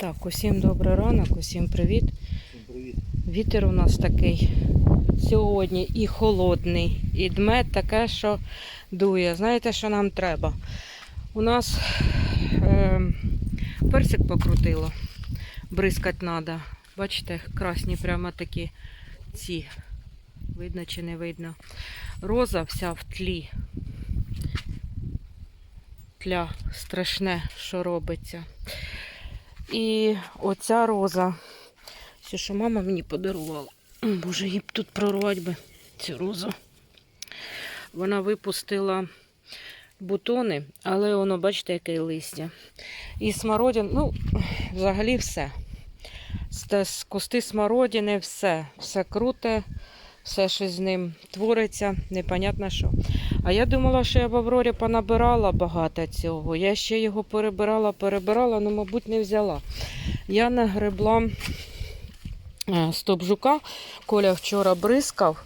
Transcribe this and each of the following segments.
Так, усім добрий ранок, усім привіт. Привіт. Вітер у нас такий сьогодні і холодний, і дме таке, що дує. Знаєте, що нам треба? У нас е, персик покрутило, бризкати треба. Бачите, красні прямо такі ці. Видно чи не видно. Роза вся в тлі. Тля страшне, що робиться. І оця роза. Все, що мама мені подарувала. Боже, її б тут прорвати би цю розу. Вона випустила бутони, але воно, бачите, яке листя. І смородин, ну, взагалі все. З кусти смородини, все. Все круте, все щось з ним твориться, непонятно що. А я думала, що я в Аврорі понабирала багато цього. Я ще його перебирала, перебирала, але, мабуть, не взяла. Я нагребла е, стоп жука. Коля вчора бризкав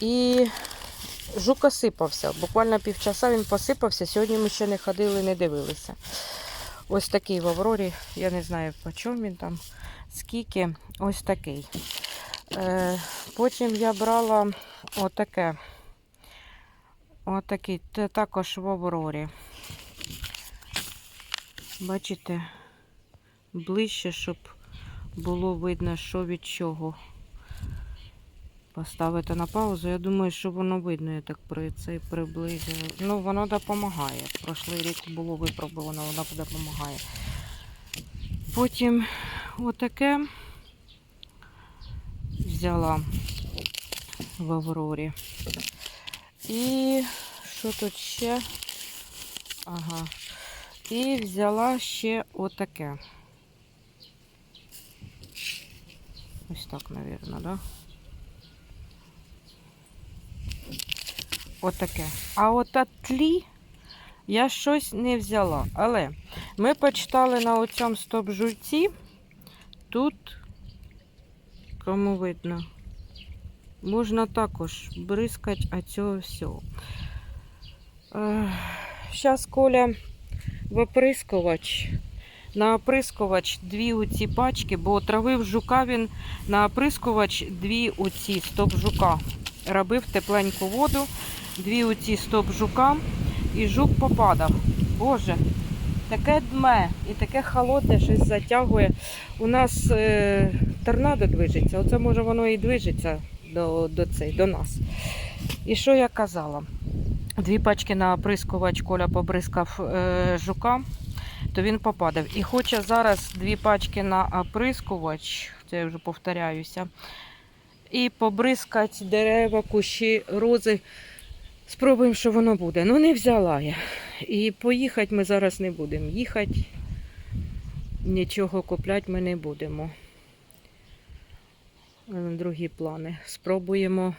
і жук осипався. Буквально півчаса він посипався. Сьогодні ми ще не ходили, не дивилися. Ось такий в Аврорі. Я не знаю, по чому він там, скільки. Ось такий. Е, потім я брала отаке. Отакий, це також в Аврорі. Бачите, ближче, щоб було видно, що від чого. Поставити на паузу. Я думаю, що воно видно, я так при цей приблизую. Ну, воно допомагає. Прошлий рік було випробовано, воно допомагає. Потім отаке взяла в Аврорі. І що тут ще? Ага. І взяла ще отаке. Ось так, мабуть, да? Отаке. А от тлі я щось не взяла. Але ми почитали на оцьому стоп-жульці. Тут, кому видно, можна також бризкати от цього всього. Зараз Коля в оприскувач. На оприскувач дві оці пачки, бо травив жука він на оприскувач дві оці стоп жука. Робив тепленьку воду, дві оці стоп жука, і жук попадав. Боже, таке дме і таке холодне щось затягує. У нас е, торнадо движеться. Оце може воно і движеться до, до, цей, до нас. І що я казала? Дві пачки на оприскувач Коля побризкав е, жука то він попадав. І хоче зараз дві пачки на оприскувач, це я вже повторяюся, і побризкати дерева, кущі, рози. Спробуємо, що воно буде. Ну, не взяла я. І поїхати ми зараз не будемо їхати. Нічого купляти ми не будемо. Е, Другі плани. Спробуємо.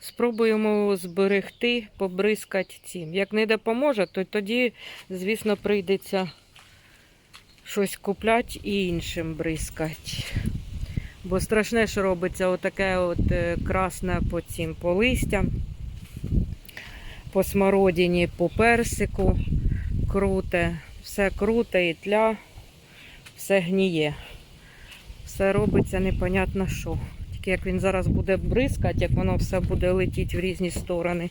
Спробуємо зберегти, побризкати цим. Як не допоможе, то тоді, звісно, прийдеться щось купляти і іншим бризкати. Бо страшне, що робиться отаке от е, красне по цим по листям, по смородині, по персику круте, все круте і тля, все гніє. Все робиться непонятно що. Тільки як він зараз буде бризкати, як воно все буде летіти в різні сторони.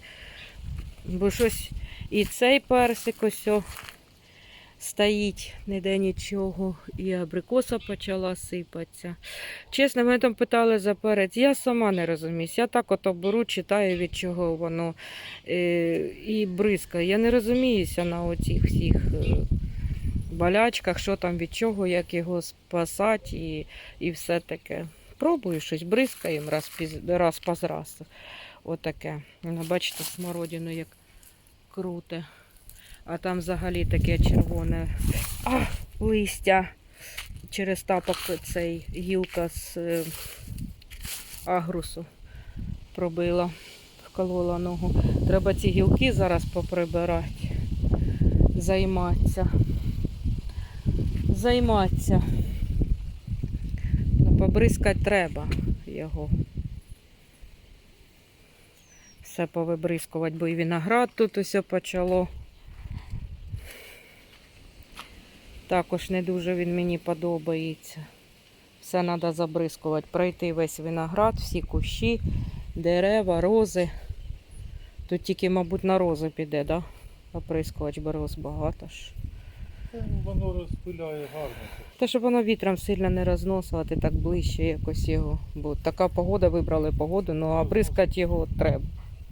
Бо щось і цей персик ось стоїть, ніде нічого, і абрикоса почала сипатися. Чесно, мене там питали за перець. Я сама не розуміюсь. Я так ото беру, читаю, від чого воно е, і бризкає. Я не розуміюся на оцих всіх е, болячках, що там від чого, як його спасати і, і все таке. Пробую щось, бризкаємо раз, раз по раз. Отаке. Бачите, смородину як круте. А там взагалі таке червоне а, листя. Через тапок цей гілка з е, агрусу пробила, вколола ногу. Треба ці гілки зараз поприбирати. Займатися. Займатися. Ну, побризкати треба його. Все повибризкувати, бо і виноград тут усе почало. Також не дуже він мені подобається. Все треба забризкувати. Пройти весь виноград, всі кущі, дерева, рози. Тут тільки, мабуть, на рози піде, да? Оприскувач, бо роз багато ж. Воно розпиляє гарно. Та щоб воно вітром сильно не розносувати, так ближче якось його. Бо така погода, вибрали погоду, ну а бризкати його треба.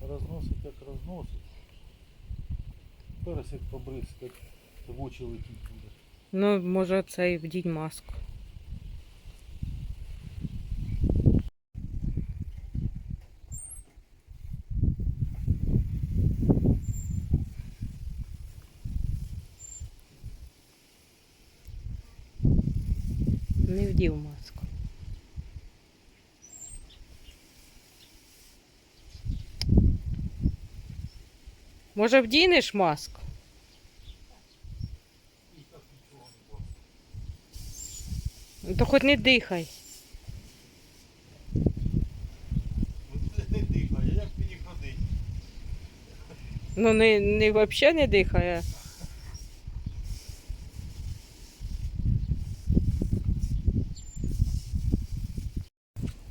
Розносить як розносить. Зараз як побризкать, то в очі летіть буде. Ну, може, це і вдіть маску. Не вдів маску. Може, вдінеш маску? Ну, То хоч не дихай. Не дихає, як мені ходить? Ну, не, не взагалі не дихає.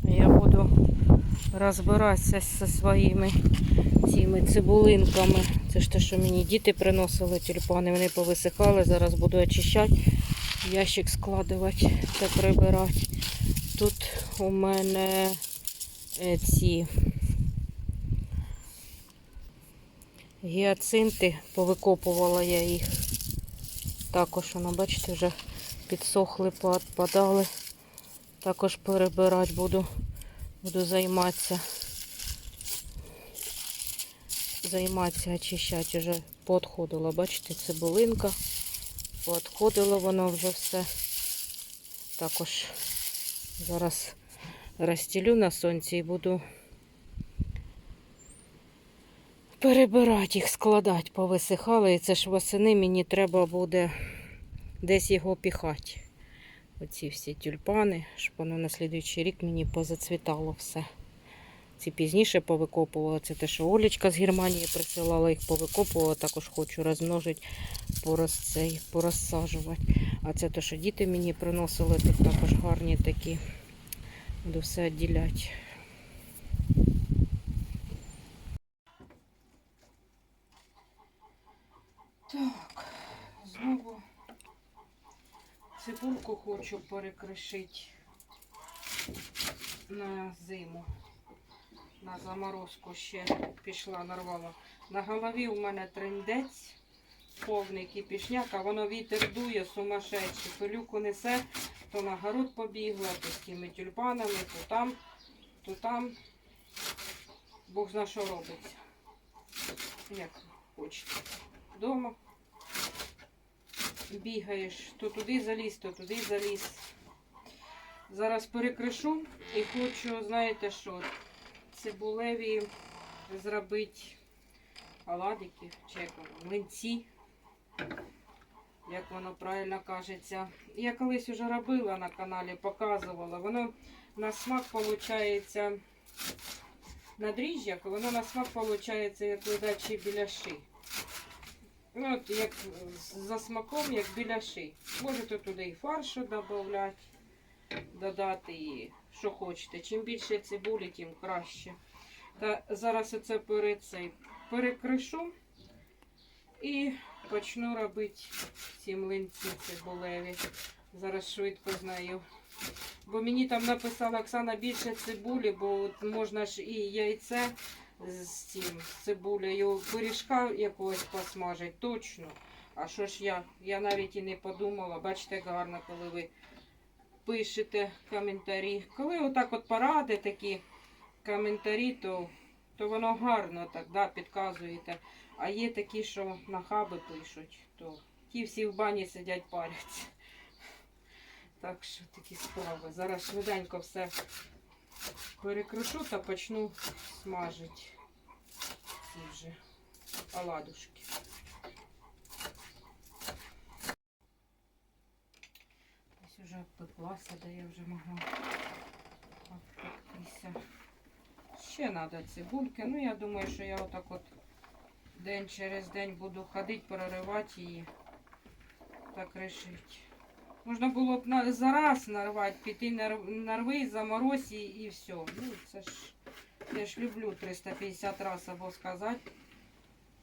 Я буду розбиратися зі своїми цими цибулинками. Це ж те, що мені діти приносили тюльпани, вони повисихали. Зараз буду очищати, ящик складувати та прибирати. Тут у мене е, ці Гіацинти, повикопувала я їх. Також, воно, бачите, вже підсохли, подали. Також перебирати буду, буду займатися. Займатися, очищати вже поотходила. Бачите, цибулинка. Поотходило воно вже все. Також зараз розстілю на сонці і буду перебирати їх, складати, повисихали. І це ж восени мені треба буде десь його піхати. Оці всі тюльпани, щоб воно на слідуючий рік мені позацвітало все. Ці пізніше повикопувала. Це те, що Олечка з Германії присилала, їх повикопувала. Також хочу розмножити, пораз, цей, порозсаджувати. А це те, що діти мені приносили, тут також гарні такі. Буду все відділяти. Так, цибульку хочу перекришити на зиму. На заморозку ще пішла, нарвала. На голові у мене триндець, повний кипішняк, а воно вітер дує сумасшедший. Пилюку несе, то на город побігла, то з тими тюльпанами, то там, то там. Бог зна що робиться. Як хочете. Дома бігаєш, то туди заліз, то туди заліз. Зараз перекришу і хочу, знаєте що, цибулеві зробити оладики, чи млинці, як воно правильно кажеться. Я колись вже робила на каналі, показувала. Воно на смак виходить на дріжджах, воно на смак виходить як ледачі біляши. Ну, от як за смаком, як біляши. Можете туди і фаршу додати, додати і що хочете. Чим більше цибулі, тим краще. Та зараз оце перед цей перекришу і почну робити ці млинці цибулеві. Зараз швидко з нею. Бо мені там написала Оксана більше цибулі, бо от можна ж і яйце з цим з цибулею пиріжка якогось посмажить, точно. А що ж я? Я навіть і не подумала. Бачите, гарно, коли ви пишете коментарі. Коли отак от поради такі коментарі, то, то воно гарно так, да, підказуєте. А є такі, що нахаби пишуть, то ті всі в бані сидять паряться. Так що такі справи. Зараз швиденько все перекрушу та почну смажити ці вже оладушки. Ось вже обпеклася, де я вже могла обпектися. Ще треба цибульки. Ну, я думаю, що я отак от день через день буду ходити, переривати її. так рішить. Можна було б на, за раз нарвати, піти нар, нарви, заморозь і, і все. Ну, це ж, я ж люблю 350 раз або сказати,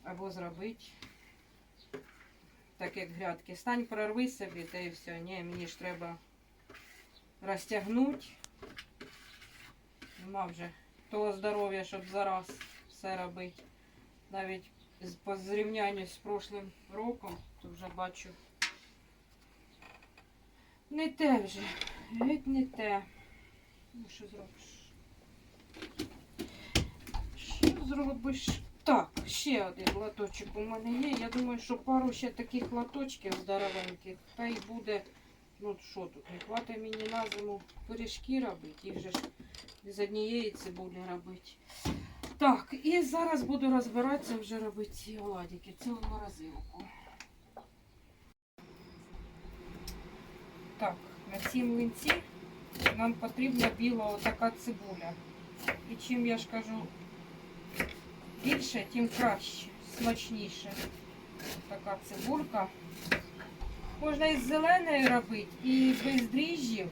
або зробити. Так як грядки. Стань, прорви собі, та і все. Ні, мені ж треба розтягнути. Нема вже того здоров'я, щоб зараз все робити. Навіть по зрівнянню з прошлим роком, то вже бачу. Не те вже. Геть не те. Ну, що зробиш? Що зробиш? Так, ще один латочок у мене є. Я думаю, що пару ще таких латочків здоровеньких. Та й буде. Ну що тут, не хватить мені на зиму пиріжки робити. Їх же ж з однієї цибулі робити. Так, і зараз буду розбиратися вже робити ці оладики, цілу морозилку. Так, на ці млинці нам потрібна біла така цибуля. І чим я ж кажу більше, тим краще, смачніше. Така цибулька. Можна і з зеленою робити, і без дріжджів.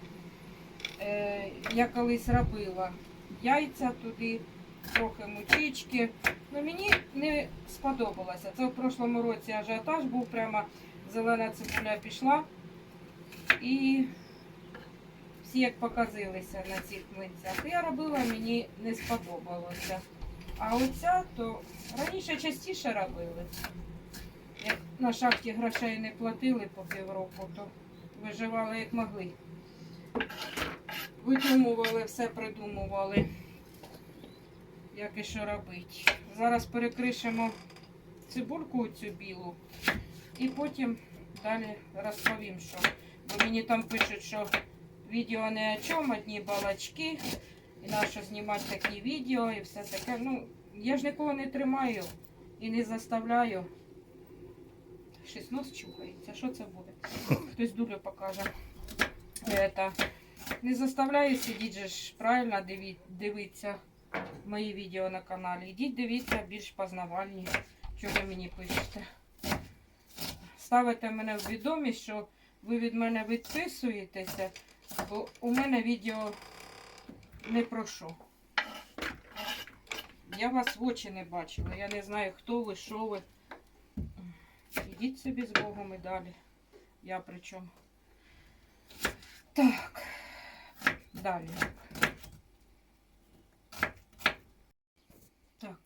Е, я колись робила. Яйця туди, трохи мучички. Ну, мені не сподобалося. Це в прошлому році ажіотаж був, прямо зелена цибуля пішла. І всі як показилися на цих млинцях. Я робила, мені не сподобалося. А оця то раніше частіше робили. Як на шахті грошей не платили по півроку, то виживали як могли. Видумували, все придумували, як і що робити. Зараз перекришимо цибульку цю білу і потім далі розповім, що. Бо мені там пишуть, що відео не о чому, одні балачки, і нащо знімати такі відео і все таке. Ну, я ж нікого не тримаю і не заставляю. Щось нос чухається. Що це буде? Хтось дулю покаже. Это. Не заставляю сидіти ж правильно дивитися мої відео на каналі. Ідіть дивіться більш познавальні, що ви мені пишете. Ставите мене в відомість, що ви від мене відписуєтеся, бо у мене відео не про що. Я вас в очі не бачила. Я не знаю, хто ви, що ви. Ідіть собі з Богом і далі. Я при чому. Так. Далі. Так.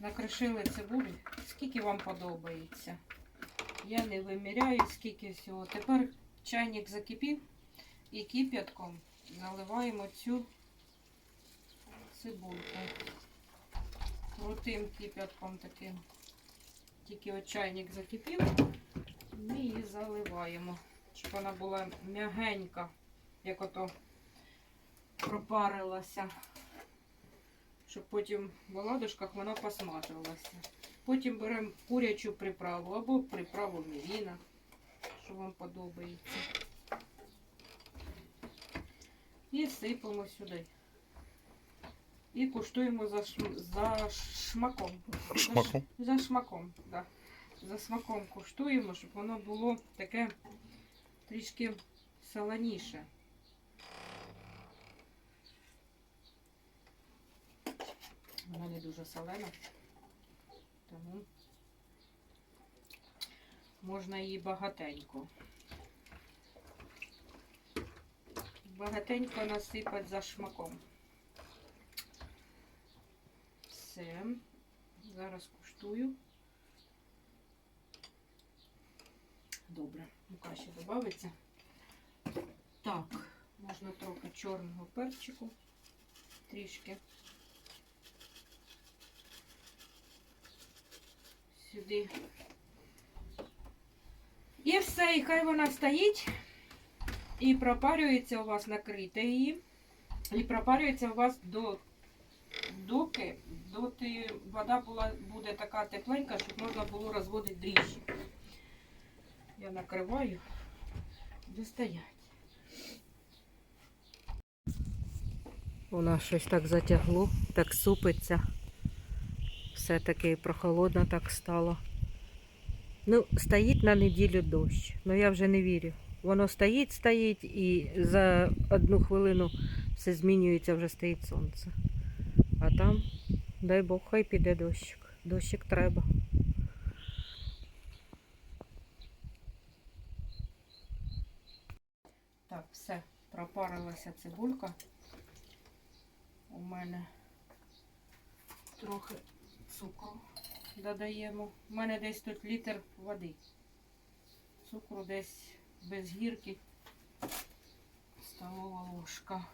Накришили цибулі. Скільки вам подобається? Я не виміряю, скільки всього. Тепер чайник закипів і кип'ятком заливаємо цю цибульку. Крутим кип'ятком таким. Тільки от чайник закипів, ми її заливаємо. Щоб вона була м'ягенька, як ото пропарилася. Щоб потім в оладушках вона посмажилася. Потім беремо курячу приправу або приправу мівіна, що вам подобається. І сипемо сюди. І куштуємо за, шм... за шмаком. За ш- Шмаком. За шмаком, да. За смаком куштуємо, щоб воно було таке трішки солоніше. Вона не дуже солена, тому можна її багатенько. Багатенько насипати за шмаком. Все. Зараз куштую. Добре, мука ще додається. Так, можна трохи чорного перчику. Трішки. Сюди. І все, і хай вона стоїть. І пропарюється у вас накрите її. І пропарюється у вас до доки, доти вода була, буде така тепленька, щоб можна було розводити дріжджі. Я накриваю, де стоять. Нас щось так затягло, так супиться. Все таки прохолодно так стало. Ну, стоїть на неділю дощ. Ну я вже не вірю. Воно стоїть, стоїть, і за одну хвилину все змінюється, вже стоїть сонце. А там, дай Бог, хай піде дощик. Дощик треба. Так, все, пропарилася цибулька. У мене трохи цукру додаємо. У мене десь тут літр води. Цукру десь без гірки. Столова ложка.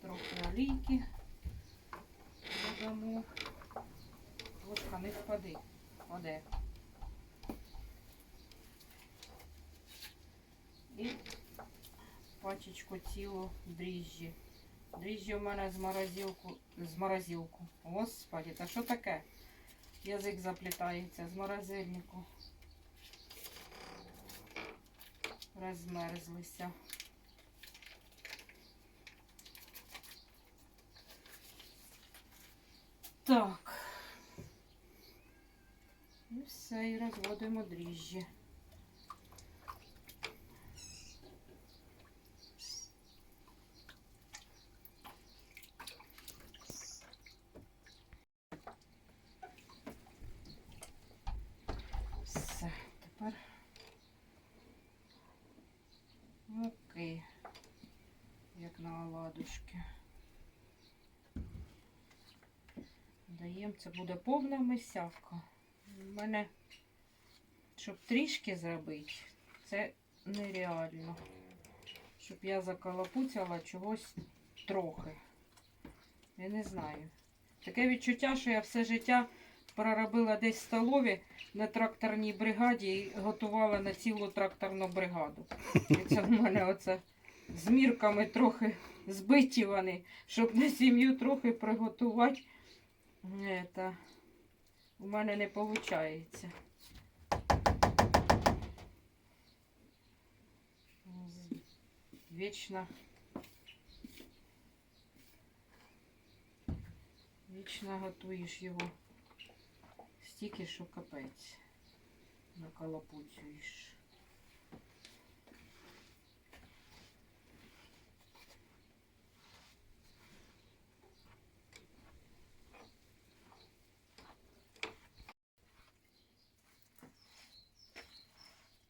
Трохи олійки додамо. Ложка не впади. Оде. І пачечку цілу дріжджі. Дріжджі у мене з морозилку. З морозилку. Господи, та що таке? Язик заплітається з морозильнику. Розмерзлися. Так. І все, і розводимо дріжджі. Все, тепер муки, як на оладушки. Даємо, це буде повна мисявка. У мене, щоб трішки зробити, це нереально. Щоб я закалапуцяла чогось трохи. Я не знаю. Таке відчуття, що я все життя проробила десь в столові на тракторній бригаді і готувала на цілу тракторну бригаду. І це в мене оце з мірками трохи збиті вони, щоб на сім'ю трохи приготувати. Это, у мене не виходить. Вічно. Вічно готуєш його стільки, що капець. Наколопуцюєш.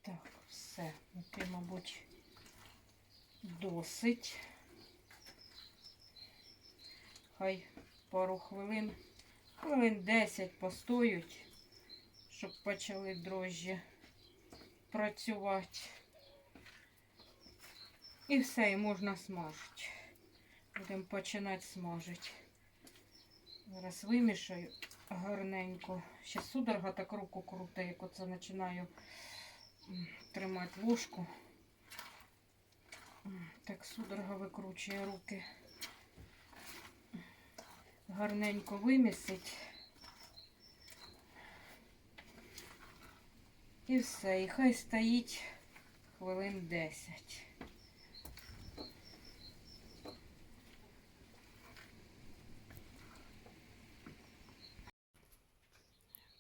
Так, все. Муки, мабуть, досить. Хай пару хвилин, хвилин 10 постоють, щоб почали дрожжі працювати. І все, і можна смажити. Будемо починати смажити. Зараз вимішаю гарненько. Ще судорога так руку круте, як оце починаю тримати ложку. Так судорога викручує руки. Гарненько вимісить. І все, і хай стоїть хвилин 10.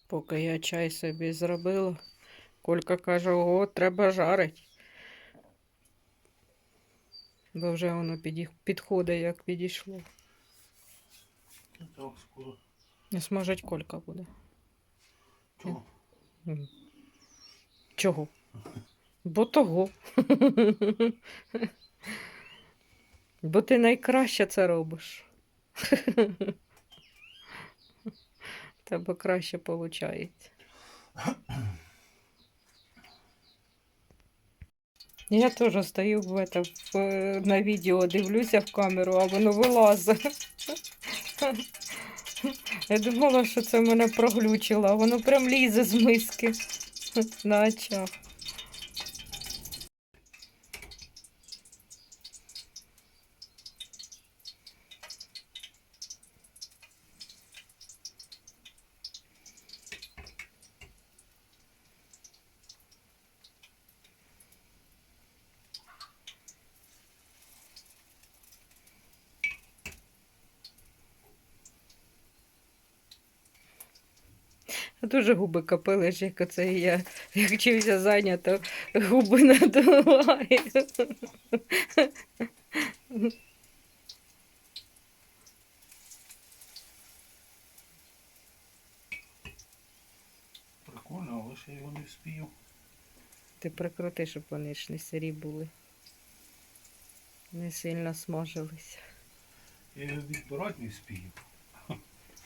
Поки я чай собі зробила, Колька каже, ого, треба жарить. Бо вже воно підходить, як підійшло. Так, скоро. Не смажить Колька буде. Чого? Чого? Бо того. Бо ти найкраще це робиш. Тебе краще виходить. Я теж стою в это, в, на відео, дивлюся в камеру, а воно вилазить. Я думала, що це мене проглючило, а воно прям лізе з миски на очах. Дуже губи капелиш, як оце я, як чимся зайнято, губи надуваю. Прикольно, але ще його не вспію. Ти прикрути, щоб вони ж не сирі були. Не сильно смажилися. Я його відбирати не вспію.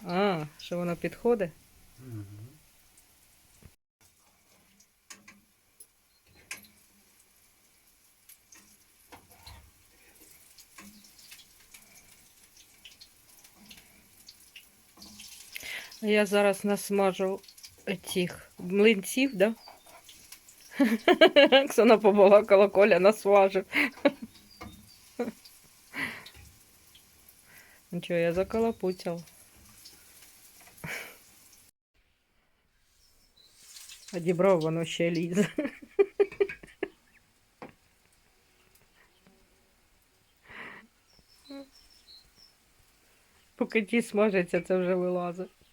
А, що воно підходить? Я зараз насмажу цих млинців, да? Оксана побалакала, Коля насмажив. Нічого, я заколопуцяв. А дібрав воно ще лізе. Поки ті смажаться, це вже вилазить.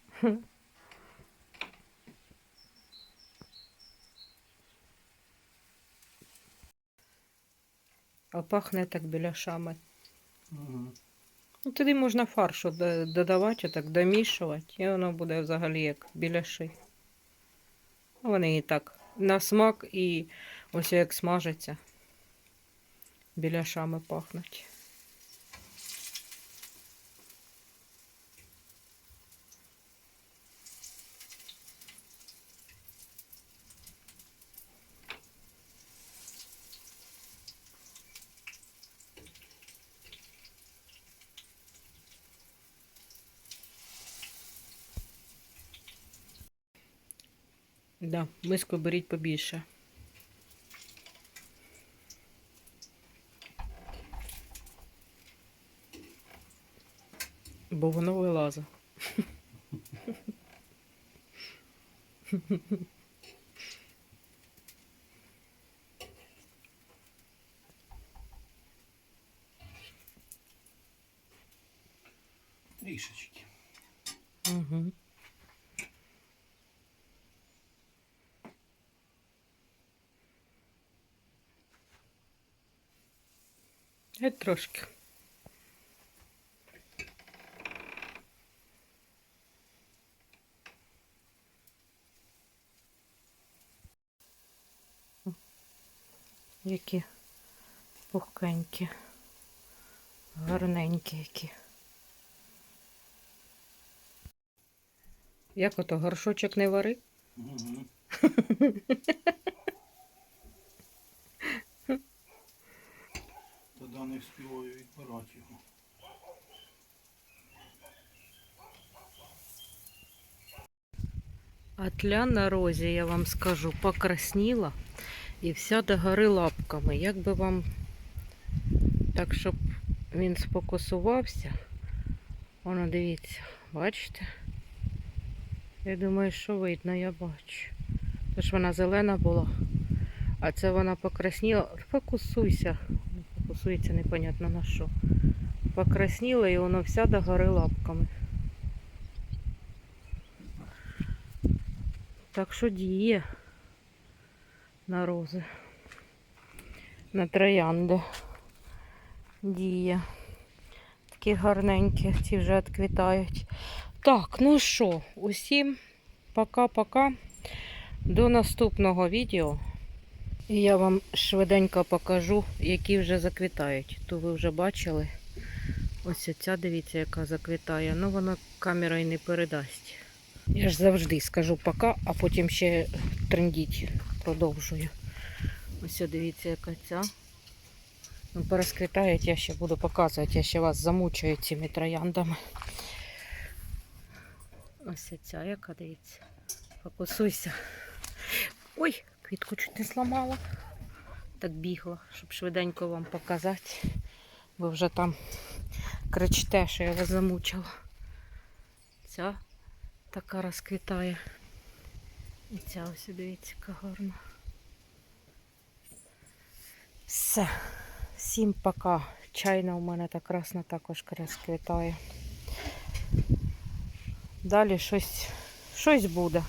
А пахне так біляшами. Угу. Ну, тоді можна фаршу додавати, так домішувати, і воно буде взагалі як біляши. Ну, Вони і так на смак і ось як смажаться. Біляшами пахнуть. Да, миску беріть побільше. Бо воно вилазить. Трішечки. Угу. Геть трошки. Які пухкенькі, гарненькі які. Як ото горшочок не вари? Угу. Не вспіваю відбирати його. А тля на розі, я вам скажу, покрасніла і вся догори лапками. Як би вам так, щоб він сфокусувався. Воно дивіться, бачите? Я думаю, що видно, я бачу. Тож вона зелена була, а це вона покрасніла. Фокусуйся. Фокусується непонятно на що. Покрасніла і воно вся догори лапками. Так що діє на рози. На троянди. Діє. Такі гарненькі, ці вже відквітають. Так, ну що, усім пока-пока. До наступного відео. І я вам швиденько покажу, які вже заквітають. Ту ви вже бачили. Ось ця, дивіться, яка заквітає. Ну, вона камерою не передасть. Я ж завжди скажу пока, а потім ще трендіть продовжую. Ось дивіться, яка ця. Ну, порозквітають, я ще буду показувати, я ще вас замучую цими трояндами. Ось ця, яка дивіться. Фокусуйся. Ой, квітку чуть не зламала. Так бігла, щоб швиденько вам показати. Ви вже там кричите, що я вас замучила. Ця така розквітає. І ця ось дивіться, яка гарна. Все. Всім пока. Чайна у мене та красна також розквітає. Далі щось, щось буде.